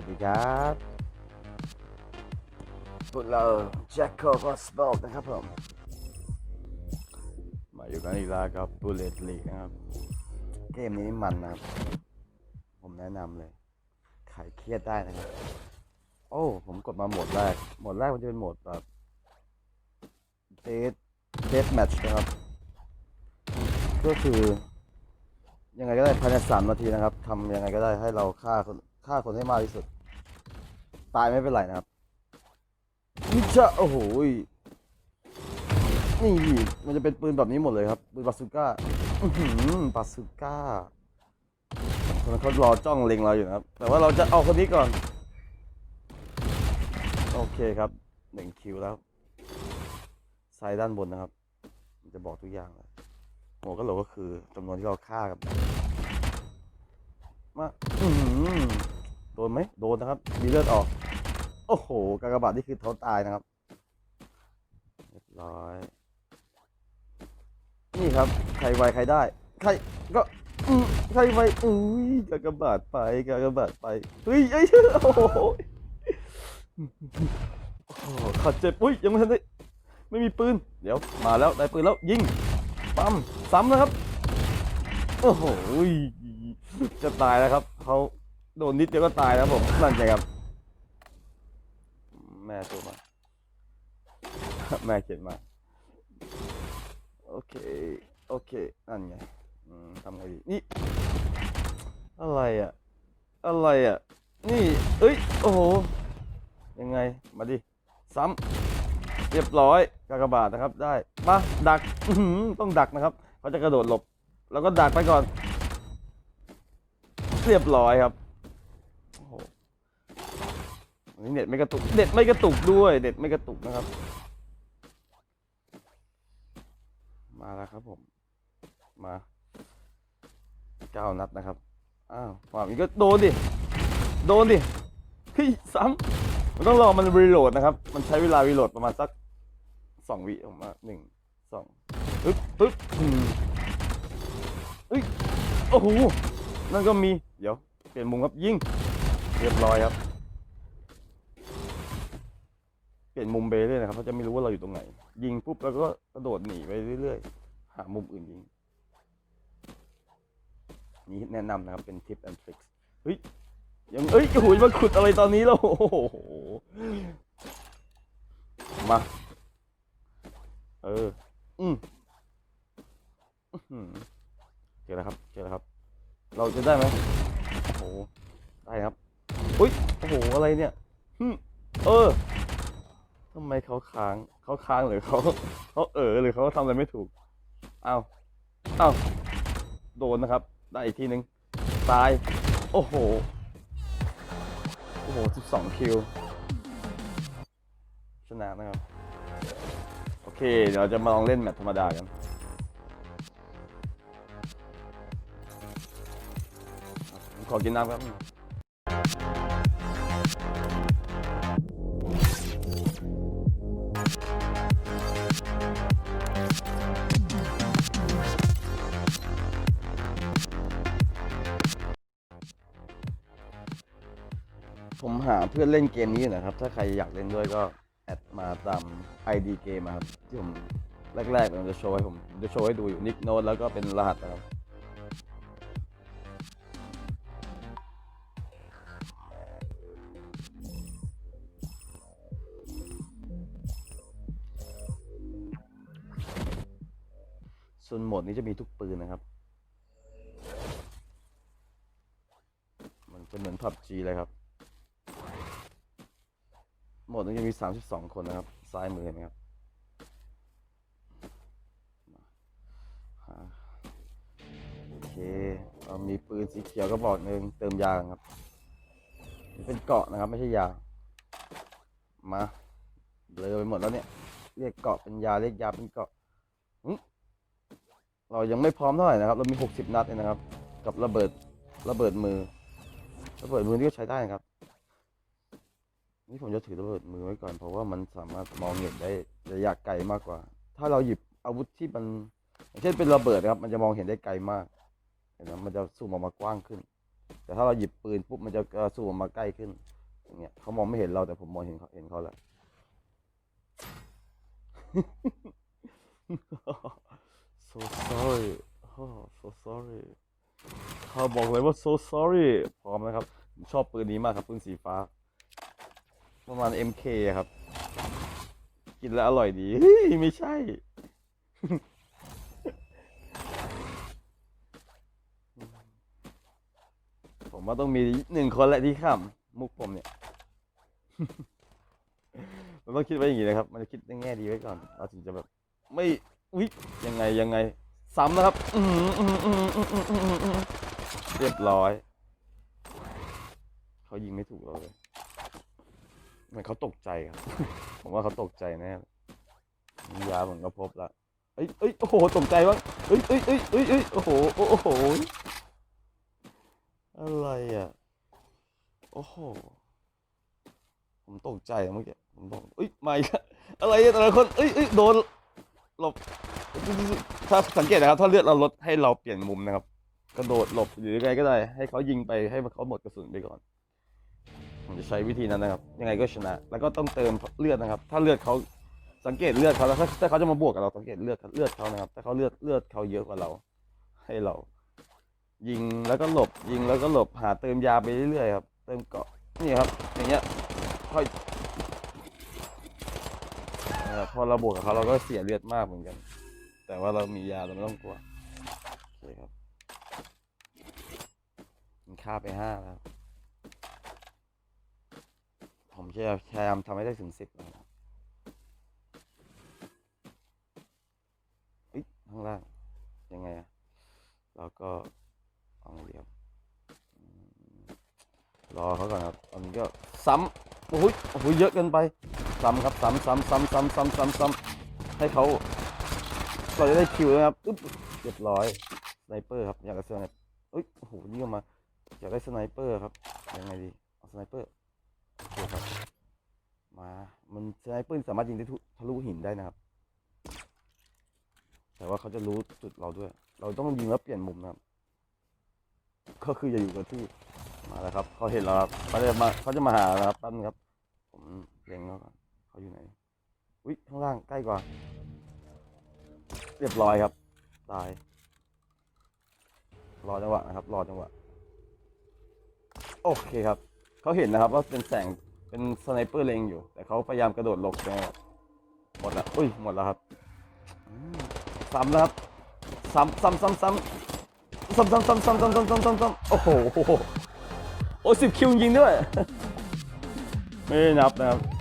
วัสดีครับพวกเราแจ็คโคพอสบอลนะครับผม มาอยู่กันอีกแล้วกับ Bullet League นะครับ เกมนี้มันนะครับ ผมแนะนำเลยขายเครียดได้นะครับ โอ้ ผมกดมาโหมดแรก โหมดแรกมันจะเป็นโหมดแบบเดทเดทแมทช์นะครับ ก็คือยังไงก็ได้ภายในสามนาทีนะครับทำยังไงก็ได้ให้เราฆ่าคน ฆ่าคนให้มากที่สุด ตายไม่เป็นไรนะครับนี่จะโอ้โหนี่มันจะเป็นปืนแบบนี้หมดเลยครับปืนบาซูก้าอื้อหือบาซูก้าคนนั้นเขารอจ้องเล็งเราอยู่นะครับ แต่ว่าเราจะเอาคนนี้ก่อน โอเคครับหนึ่งคิวแล้วซ้ายด้านบนนะครับ มันจะบอกทุกอย่างเลยหัวกะโหลกก็คือจำนวนที่เราฆ่ากันมาอื้อหื นไหมโดนนะครับมีเลือดออก โอ้โหกากบาทนี่คือเขาตายนะครับเรียบร้อย นี่ครับใครไวใครได้ ใครก็ใครไวอุ้ยกากบาทไปกากบาทไปเฮ้ยเอ้ยโอ้โหโอ้โหขัดเจ็บอุ้ยยังไม่ทันได้ไม่มีปืน เดี๋ยวมาแล้วได้ปืนแล้วยิงปั๊มซ้ำนะครับ โอ้โหจะตายแล้วครับเขา โดนนิดเดียวก็ตายแล้วผมนั่นไงครับ แม่ตัวมา แม่เขียนมา โอเค โอเค นั่นไงทำไงดี นี่ อะไรอะ อะไรอะ นี่ เอ้ย โอ้โห ยังไง มาดิ ซ้ำ เรียบร้อย กากบาทนะครับ ได้ มา ดัก ต้องดักนะครับ เขาจะกระโดดหลบ แล้วก็ดักไปก่อน เรียบร้อยครับ โอ้โหนนี้เน็ตไม่กระตุก เน็ตไม่กระตุกด้วย เน็ตไม่กระตุกนะครับ มาแล้วครับผม มาเก้านัดนะครับ อ้าวความอีกก็โดนดิ โดนดิเฮ้ยซ้ำมันต้องรอมันรีโหลดนะครับ มันใช้เวลารีโหลดประมาณสักสองวิผมว่าหนึ่งสองปึ๊บปึ๊บอืมเอ้ย โอ้โห นั่นก็มี เดี๋ยว เปลี่ยนมุมครับยิง เรียบร้อยครับ เปลี่ยนมุมไปเรื่อยนะครับเขาจะไม่รู้ว่าเราอยู่ตรงไหน ยิงปุ๊บแล้วก็กระโดดหนีไปเรื่อยๆ หามุมอื่นยิง นี่แนะนำนะครับเป็นทิปแอนด์ทริคเฮ้ยยังเอ้ยโอ้โหมาขุดอะไรตอนนี้แล้วโอ้โหมาเออ อืมเจอแล้วครับ เจอแล้วครับ เราจะได้ไหมโอ้ได้ครับ อุ้ยโอ้โหอะไรเนี่ยหึเออทำไมเขาค้างเขาค้างหรือเขาเขาเออหรือเขาทำอะไรไม่ถูกเอาเอาโดนนะครับ ได้อีกทีหนึ่งตาย โอ้โห โอ้โห12คิว ชนะนะครับ โอเค เดี๋ยวจะมาลองเล่นแมตช์ธรรมดากันผมขอกินน้ำครับ ผมหาเพื่อนเล่นเกมนี้นะครับ ถ้าใครอยากเล่นด้วยก็แอดมาตาม ID เกมครับที่ผมแรกๆผมจะโชว์ให้ผมจะโชว์ให้ดูอยู่นิกโน e แล้วก็เป็นรหัสนะครับส่วนโหมดนี้จะมีทุกปืนนะครับ มันจะเหมือนพับจีเลยครับ หมดนี้จะมี 32 คนนะครับ ซ้ายมือเห็นไหมครับโอเคเรามีปืนสีเขียวก็บอกหนึ่งเติมยาครับ เป็นเกาะนะครับ ไม่ใช่ยา มาเลอไปหมดแล้วเนี่ย เรียกเกาะเป็นยาเรียกยาเป็นเกาะเรายังไม่พร้อมเท่าไหร่นะครับ เรามี 60 นัดเองนะครับ กับระเบิดระเบิดมือระเบิดมือนี่ก็ใช้ได้นะครับ นี่ผมจะถือระเบิดมือไว้ก่อนเพราะว่ามันสามารถมองเห็นได้ระยะไกลมากกว่า ถ้าเราหยิบอาวุธที่มันเช่นเป็นระเบิดนะครับ มันจะมองเห็นได้ไกลมากเห็นไหมมันจะซูมออกมากว้างขึ้น แต่ถ้าเราหยิบปืนปุ๊บมันจะกระสูมมาใกล้ขึ้นอย่างเงี้ยเขามองไม่เห็นเราแต่ผมมองเห็นเขาเห็นเขาแล้ว so sorry oh so sorry เขาบอกเลยว่า so sorry พร้อมนะครับ ชอบปืนนี้มากครับปืนสีฟ้า ประมาณ MK ครับ กินแล้วอร่อยดีเฮ้ยไม่ใช่ ผมว่าต้องมีหนึ่งคนแหละที่ขำมุกผมเนี่ย มันต้องคิดไว้อย่างนี้นะครับ มันจะคิดในแง่ดีไว้ก่อน เราถึงจะแบบ ไม่วิยังไงยังไง ซ้ำนะครับเรียบร้อย เขายิงไม่ถูกเราเลย มือนเขาตกใจครับ ผมว่าเขาตกใจแน่เลยมียาผมก็พบละเอ้ยเอ้ยโอ้โห ตกใจวะเอ้ยเอ้ยเอ้ยเอ้ยเอ้ยโอ้โห โอ้โห อะไรอะ โอ้โห ผมตกใจเมื่อกี้ ผมตกเอ้ยไม่อะไรอะแต่ละคน เอ้ยเอ้ยโดน หลบ ถ้าสังเกตนะครับ ถ้าเลือดเราลดให้เราเปลี่ยนมุมนะครับ กระโดดหลบหรือไงก็ได้ ให้เขายิงไป ให้เขาหมดกระสุนไปก่อน ผมจะใช้วิธีนั้นนะครับ ยังไงก็ชนะ แล้วก็ต้องเติมเลือดนะครับ ถ้าเลือดเขาสังเกตเลือดเขาแล้วถ้าถ้าเขาจะมาบวกกับเราสังเกตเลือดเลือดเขานะครับ ถ้าเขาเลือดเลือดเขาเยอะกว่าเรา ให้เรา ยิงแล้วก็หลบ ยิงแล้วก็หลบหาเติมยาไปเรื่อยๆครับ เติมเกาะนี่ครับ อย่างเงี้ยค่อยพอเราบวกกับเขาเราก็เสียเลือดมากเหมือนกัน แต่ว่าเรามียาเราไม่ต้องกลัวโอเคครับมันฆ่าไปห้าแล้ว ผมจะพยายามทำให้ได้ถึงสิบนะครับเอ้ยข้างล่าง ยังไงอะแล้วก็เอาเรียบอืมรอเขาก่อนครับอันนี้ก็ซ้ำโอ้ยโอ้โหเยอะเกินไปซ้ำครับซ้ำซ้ำซ้ำซ้ำซ้ำซ้ำซ้ำให้เขาเราจะได้คิวนะครับอึ๊บเรียบร้อยสไนเปอร์ครับอยากได้สไนเปอร์เอ้ยโอ้โหนี่ก็มาอยากได้สไนเปอร์ครับยังไงดีเอาสไนเปอร์ โอเคครับ มา มันสไนเปอร์สามารถยิงได้ทะลุหินได้นะครับ แต่ว่าเขาจะรู้จุดเราด้วย เราต้องยิงแล้วเปลี่ยนมุมนะครับ ก็คืออย่าอยู่กับที่ มาแล้วครับ เขาเห็นเราครับเขาจะมาเขาจะมาหาเราครับป๊บนึงครับ ผมเล็งเขาก่อนเขาอยู่ไหน อุ้ยข้างล่างใกล้กว่า เรียบร้อยครับ ตาย รอจังหวะนะครับ รอจังหวะ โอเคครับ เขาเห็นนะครับว่าเป็นแสงเป็นสไนเปอร์เล็งอยู่ แต่เขาพยายามกระโดดหลบจังหวะหมดละอุ้ยหมดแล้วครับซ้ำนะครับซ้ำซ้ำซ้ำซ้ำซ้ำซ้ำซ้ำซ้ำซ้ำซ้ำซ้ำซ้ำซ้ำโอ้โหโอ้สิบคิวยิงด้วย ไม่นับนะครับ